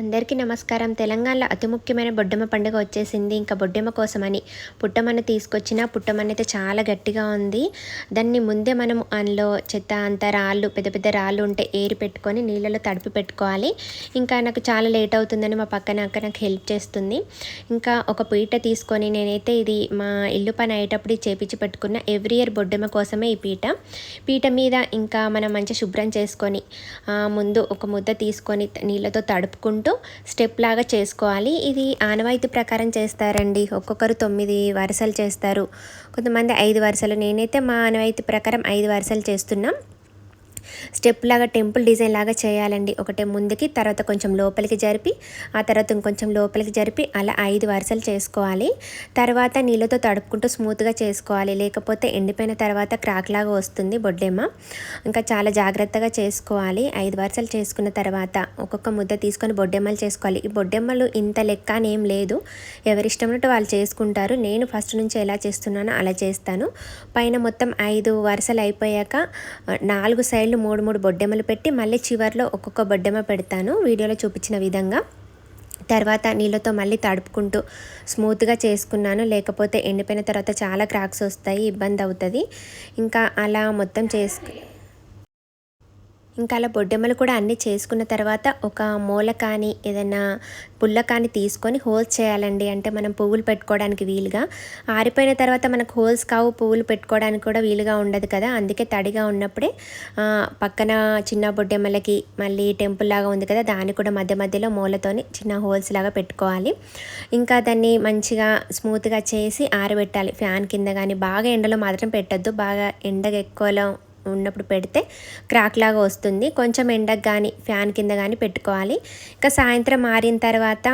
అందరికీ నమస్కారం. తెలంగాణలో అతి ముఖ్యమైన బొడ్డమ్మ పండుగ వచ్చేసింది. ఇంకా బొడ్డమ్మ కోసమని పుట్టమన్న తీసుకొచ్చిన పుట్టమన్న అయితే చాలా గట్టిగా ఉంది. దాన్ని ముందే మనం అందులో చెత్త అంత రాళ్ళు పెద్ద పెద్ద రాళ్ళు ఉంటే ఏరి పెట్టుకొని నీళ్ళలో తడిపి పెట్టుకోవాలి. ఇంకా నాకు చాలా లేట్ అవుతుందని మా పక్కన అక్క నాకు హెల్ప్ చేస్తుంది. ఇంకా ఒక పీట తీసుకొని నేనైతే ఇది మా ఇల్లు పని అయ్యేటప్పుడు చేపించి పెట్టుకున్న ఎవ్రీ ఇయర్ బొడ్డమ్మ కోసమే ఈ పీట. పీట మీద ఇంకా మనం మంచిగా శుభ్రం చేసుకొని ముందు ఒక ముద్ద తీసుకొని నీళ్ళతో తడుపుకుంటూ స్టెప్ లాగా చేసుకోవాలి. ఇది ఆనవాయితీ ప్రకారం చేస్తారండి. ఒక్కొక్కరు తొమ్మిది వరుసలు చేస్తారు. కొంతమంది ఐదు వరుసలు. నేనైతే మా ఆనవాయితీ ప్రకారం ఐదు వరుసలు చేస్తున్నాం. స్టెప్ లాగా టెంపుల్ డిజైన్ లాగా చేయాలండి. ఒకటే ముందుకి తర్వాత కొంచెం లోపలికి జరిపి ఆ తర్వాత ఇంకొంచెం లోపలికి జరిపి అలా ఐదు వరుసలు చేసుకోవాలి. తర్వాత నీళ్ళతో తడుపుకుంటూ స్మూత్గా చేసుకోవాలి. లేకపోతే ఎండిపోయిన తర్వాత క్రాక్ లాగా వస్తుంది బొడ్డెమ్మ. ఇంకా చాలా జాగ్రత్తగా చేసుకోవాలి. ఐదు వరుసలు చేసుకున్న తర్వాత ఒక్కొక్క ముద్ద తీసుకొని బొడ్డెమ్మలు చేసుకోవాలి. ఈ బొడ్డెమ్మలు ఇంత లెక్క అని ఏం లేదు. ఎవరిష్టమైనట్టు వాళ్ళు చేసుకుంటారు. నేను ఫస్ట్ నుంచి ఎలా చేస్తున్నానో అలా చేస్తాను. పైన మొత్తం ఐదు వరుసలు అయిపోయాక నాలుగు సైడ్లు మూడు మూడు బొడ్డెమ్మలు పెట్టి మళ్ళీ చివరిలో ఒక్కొక్క బొడ్డెమ్మ పెడతాను. వీడియోలో చూపించిన విధంగా. తర్వాత నీళ్ళతో మళ్ళీ తడుపుకుంటూ స్మూత్గా చేసుకున్నాను. లేకపోతే ఎండిపోయిన తర్వాత చాలా క్రాక్స్ వస్తాయి ఇబ్బంది అవుతుంది. ఇంకా అలా మొత్తం చేసుకు ఇంకా అలా బొడ్డెమ్మలు కూడా అన్నీ చేసుకున్న తర్వాత ఒక మూల కానీ ఏదైనా పుల్ల కానీ తీసుకొని హోల్స్ చేయాలండి. అంటే మనం పువ్వులు పెట్టుకోవడానికి వీలుగా. ఆరిపోయిన తర్వాత మనకు హోల్స్ కావు పువ్వులు పెట్టుకోవడానికి కూడా వీలుగా ఉండదు కదా. అందుకే తడిగా ఉన్నప్పుడే పక్కన చిన్న బొడ్డెమ్మలకి మళ్ళీ టెంపుల్ లాగా ఉంది కదా దాన్ని కూడా మధ్య మధ్యలో మూలతోని చిన్న హోల్స్ లాగా పెట్టుకోవాలి. ఇంకా దాన్ని మంచిగా స్మూత్గా చేసి ఆరబెట్టాలి. ఫ్యాన్ కింద కానీ బాగా ఎండలో మాత్రం పెట్టద్దు. బాగా ఎండగా ఎక్కువలో ఉన్నప్పుడు పెడితే క్రాక్ లాగా వస్తుంది. కొంచెం ఎండకు కానీ ఫ్యాన్ కింద కానీ పెట్టుకోవాలి. ఇంకా సాయంత్రం మారిన తర్వాత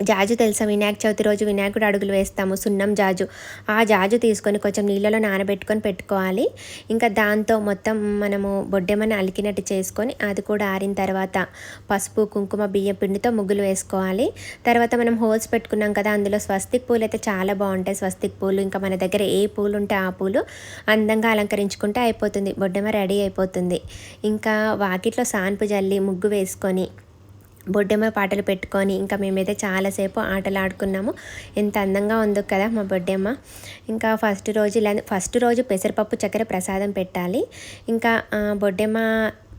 జాజు తెలుసా? వినాయక చవితి రోజు వినాయకుడు అడుగులు వేస్తాము సున్నం జాజు. ఆ జాజు తీసుకొని కొంచెం నీళ్ళలో నానబెట్టుకొని పెట్టుకోవాలి. ఇంకా దాంతో మొత్తం మనము బొడ్డెమ్మని అలికినట్టు చేసుకొని అది కూడా ఆరిన తర్వాత పసుపు కుంకుమ బియ్యం పిండితో ముగ్గులు వేసుకోవాలి. తర్వాత మనం హోల్స్ పెట్టుకున్నాం కదా అందులో స్వస్తిక్ పూలు అయితే చాలా బాగుంటాయి. స్వస్తిక్ పూలు ఇంకా మన దగ్గర ఏ పూలు ఉంటే ఆ పూలు అందంగా అలంకరించుకుంటే అయిపోతుంది. బొడ్డెమ రెడీ అయిపోతుంది. ఇంకా వాకిట్లో సాన్పు జల్లి ముగ్గు వేసుకొని బొడ్డెమ్మ పాటలు పెట్టుకొని ఇంకా మేమైతే చాలాసేపు ఆటలు ఆడుకున్నాము ఎంత అందంగా ఉందో కదా మా బొడ్డెమ్మ. ఇంకా ఫస్ట్ రోజు ఇలా ఫస్ట్ రోజు పెసరపప్పు చక్కెర ప్రసాదం పెట్టాలి. ఇంకా బొడ్డెమ్మ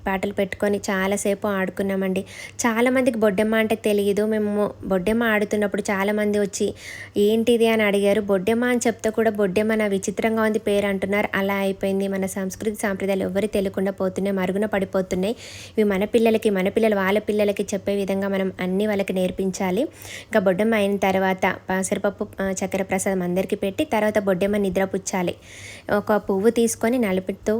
పాటలు పెట్టుకొని చాలాసేపు ఆడుకున్నామండి. చాలామందికి బొడ్డెమ్మ అంటే తెలియదు మేము బొడ్డెమ్మ ఆడుతున్నప్పుడు చాలామంది వచ్చి ఏంటిది? అని అడిగారు. బొడ్డెమ్మ అని చెప్తే కూడా బొడ్డెమ్మ నా విచిత్రంగా ఉంది పేరు అంటున్నారు. అలా అయిపోయింది. మన సంస్కృతి సాంప్రదాయాలు ఎవరు తెలియకుండా పోతున్నాయి. మరుగున పడిపోతున్నాయి. ఇవి మన పిల్లలకి మన పిల్లలు వాళ్ళ పిల్లలకి చెప్పే విధంగా మనం అన్ని వాళ్ళకి నేర్పించాలి. ఇంకా బొడ్డెమ్మ అయిన తర్వాత పెసరపప్పు చక్కెర ప్రసాదం అందరికీ పెట్టి తర్వాత బొడ్డెమ్మ నిద్రపుచ్చాలి. ఒక పువ్వు తీసుకొని నలుపుతూ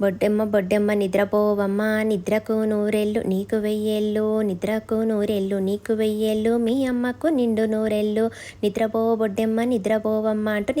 బొడ్డెమ్మ బొడ్డెమ్మ నిద్రపోవమ్మ అమ్మా నిద్రకు నూరెళ్ళు నీకు వెయ్యేళ్ళు నిద్రకు నూరెళ్ళు నీకు వెయ్యేళ్ళు మీ అమ్మకు నిండు నూరెళ్ళు నిద్రపోబొడ్డెమ్మ నిద్రపోవమ్మ అంటూ